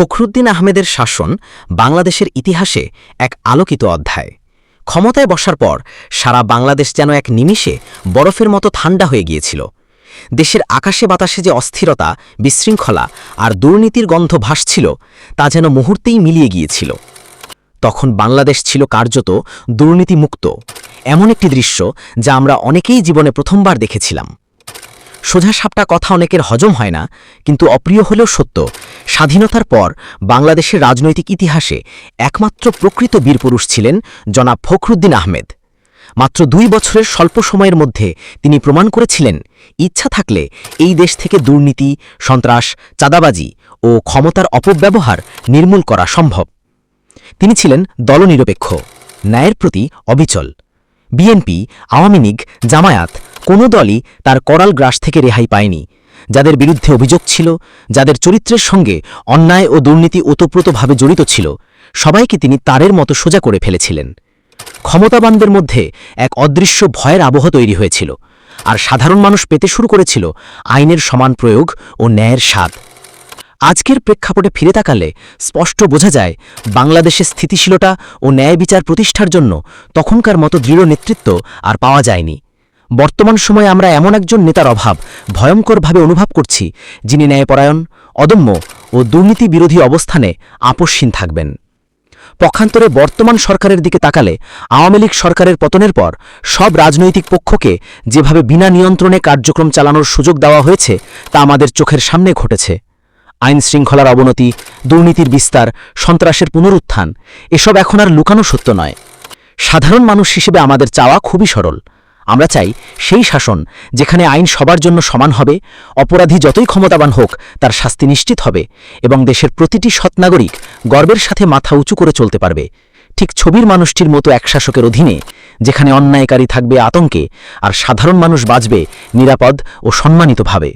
ফখরুদ্দিন আহমেদের শাসন বাংলাদেশের ইতিহাসে এক আলোকিত অধ্যায়। ক্ষমতায় বসার পর সারা বাংলাদেশ যেন এক নিমিষে বরফের মতো ঠান্ডা হয়ে গিয়েছিল। দেশের আকাশে বাতাসে যে অস্থিরতা, বিশৃঙ্খলা আর দুর্নীতির গন্ধ ভাসছিল, তা যেন মুহূর্তেই মিলিয়ে গিয়েছিল। তখন বাংলাদেশ ছিল কার্যত দুর্নীতিমুক্ত। এমন একটি দৃশ্য যা আমরা অনেকেই জীবনে প্রথমবার দেখেছিলাম। সোজা সাপটা কথা অনেকের হজম হয় না, কিন্তু অপ্রিয় হলেও সত্য স্বাধীনতার পর বাংলাদেশের রাজনৈতিক ইতিহাসে একমাত্র প্রকৃত বীরপুরুষ ছিলেন জনাব ফখরুদ্দিন আহমেদ। মাত্র দুই বছরের স্বল্প সময়ের মধ্যে তিনি প্রমাণ করেছিলেন ইচ্ছা থাকলে এই দেশ থেকে দুর্নীতি, সন্ত্রাস, চাঁদাবাজি ও ক্ষমতার অপব্যবহার নির্মূল করা সম্ভব। তিনি ছিলেন দলনিরপেক্ষ, ন্যায়ের প্রতি অবিচল। বিএনপি, আওয়ামী লীগ, জামায়াত কোনো দলই তার করাল গ্রাস থেকে রেহাই পায়নি। যাদের বিরুদ্ধে অভিযোগ ছিল, যাদের চরিত্রের সঙ্গে অন্যায় ও দুর্নীতি ওতপ্রোতভাবে জড়িত ছিল, সবাইকে তিনি তারের মতো সোজা করে ফেলেছিলেন। ক্ষমতাবানদের মধ্যে এক অদৃশ্য ভয়ের আবহ তৈরি হয়েছিল, আর সাধারণ মানুষ পেতে শুরু করেছিল আইনের সমান প্রয়োগ ও ন্যায়ের স্বাদ। আজকের প্রেক্ষাপটে ফিরে তাকালে স্পষ্ট বোঝা যায়, বাংলাদেশের স্থিতিশীলতা ও ন্যায় বিচার প্রতিষ্ঠার জন্য তখনকার মতো দৃঢ় নেতৃত্ব আর পাওয়া যায়নি। বর্তমান সময়ে আমরা এমন একজন নেতার অভাব, ভয়ঙ্করভাবে অনুভব করছি, যিনি ন্যায়পরায়ণ, অদম্য ও দুর্নীতি বিরোধী অবস্থানে আপোষহীন থাকবেন। পক্ষান্তরে বর্তমান সরকারের দিকে তাকালে আওয়ামী লীগ সরকারের পতনের পর সব রাজনৈতিক পক্ষকে যেভাবে বিনা নিয়ন্ত্রণে কার্যক্রম চালানোর সুযোগ দেওয়া হয়েছে, তা আমাদের চোখের সামনে ঘটেছে। আইন শৃঙ্খলার অবনতি, দুর্নীতির বিস্তার, সন্ত্রাসের পুনরুত্থান, এসব এখন আর লুকানো সত্য নয়। সাধারণ মানুষ হিসেবে আমাদের চাওয়া খুবই সরল। আমরা চাই সেই শাসন যেখানে আইন সবার জন্য সমান হবে, অপরাধী যতই ক্ষমতাবান হোক তার শাস্তি নিশ্চিত হবে এবং দেশের প্রতিটি সৎ নাগরিক গর্বের সাথে মাথা উঁচু করে চলতে পারবে। ঠিক ছবির মানুষটির মতো এক শাসকের অধীনে, যেখানে অন্যায়কারী থাকবে আতঙ্কে, আর সাধারণ মানুষ বাঁচবে নিরাপদ ও সম্মানিতভাবে।